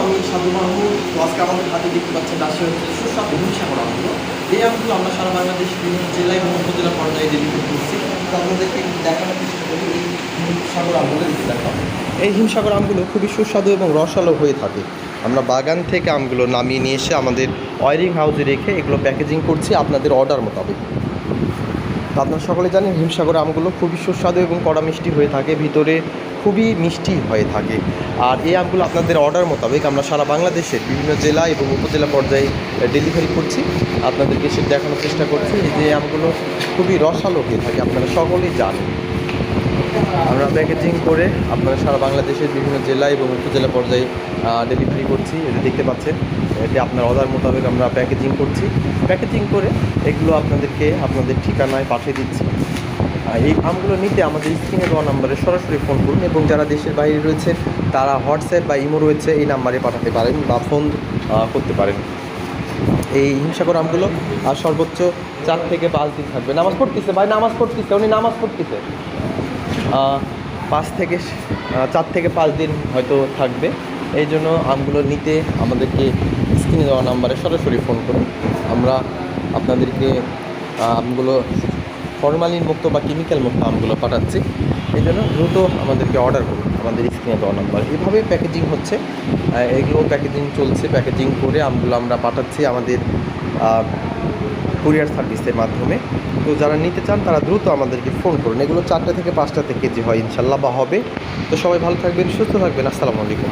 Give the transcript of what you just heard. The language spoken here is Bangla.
আমি সাধু মাহমুদ আজকে আমাদের হাতে দেখতে পাচ্ছেন হচ্ছে সুস্বাদু হিমসাগর আমগুলো এই আমগুলো আমরা সারা বাংলাদেশ বিভিন্ন জেলা এবং উপজেলা পর্যায়ে ডেলিভারি করছি, তো আপনাদেরকে দেখানোর চেষ্টা করি এই হিমসাগর আমগুলো দিতে দেখাও এই হিমসাগর আমগুলো খুবই সুস্বাদু এবং রসালো হয়ে থাকে। আমরা বাগান থেকে আমগুলো নামিয়ে নিয়ে এসে আমাদের ওয়ারিং হাউসে রেখে এগুলো প্যাকেজিং করছি আপনাদের অর্ডার মোতাবেক। তো আপনারা সকলে জানেন হিমসাগর আমগুলো খুবই সুস্বাদু এবং কড়া মিষ্টি হয়ে থাকে, ভিতরে খুবই মিষ্টি হয়ে থাকে। আর এই আমগুলো আপনাদের অর্ডার মোতাবেক আমরা সারা বাংলাদেশের বিভিন্ন জেলা এবং উপজেলা পর্যায়ে ডেলিভারি করছি। আপনাদেরকে সে দেখানোর চেষ্টা করছি এই যে আমগুলো খুবই রসালো হয়ে থাকে, আপনারা সকলেই জানেন। আমরা প্যাকেজিং করে আপনারা সারা বাংলাদেশের বিভিন্ন জেলা এবং উপজেলা পর্যায়ে ডেলিভারি করছি। এটা দেখতে পাচ্ছেন, এটি আপনার অর্ডার মোতাবেক আমরা প্যাকেজিং করছি। প্যাকেজিং করে এগুলো আপনাদেরকে আপনাদের ঠিকানায় পাঠিয়ে দিচ্ছি। এই আমগুলো নিতে আমাদের স্ক্রিনে দেওয়া নাম্বারে সরাসরি ফোন করুন এবং যারা দেশের বাইরে রয়েছে, তারা হোয়াটসঅ্যাপ বা ইমো রয়েছে, এই নাম্বারে পাঠাতে পারেন বা ফোন করতে পারেন। এই হিংসাকর আমগুলো আর সর্বোচ্চ চার থেকে পাঁচ দিন থাকবে। নামাজ পড়তেছে, ভাই, নামাজ পড়তেছে, উনি নামাজ পড়তেছে। পাঁচ থেকে চার থেকে পাঁচ দিন হয়তো থাকবে। এই জন্য আমগুলো নিতে আমাদেরকে স্ক্রিনে দেওয়া নাম্বারে সরাসরি ফোন করুন। আমরা আপনাদেরকে আমগুলো ফরমালিন মুক্ত বা কেমিক্যাল মুক্ত আমগুলো পাঠাচ্ছি। এই জন্য দ্রুত আমাদেরকে অর্ডার করুন আমাদের স্ক্রিনে দেওয়া নাম্বার। এভাবে প্যাকেজিং হচ্ছে। এগুলো প্যাকেজিং চলছে। প্যাকেজিং করে আমগুলো আমরা পাঠাচ্ছি আমাদের কুরিয়ার সার্ভিসের মাধ্যমে। তো যারা নিতে চান, তারা দ্রুত আমাদেরকে ফোন করুন। এগুলো চারটা থেকে পাঁচটা থেকে কেজি হয় ইনশাল্লাহ বা হবে। তো সবাই ভালো থাকবেন, সুস্থ থাকবেন। আসসালামু আলাইকুম।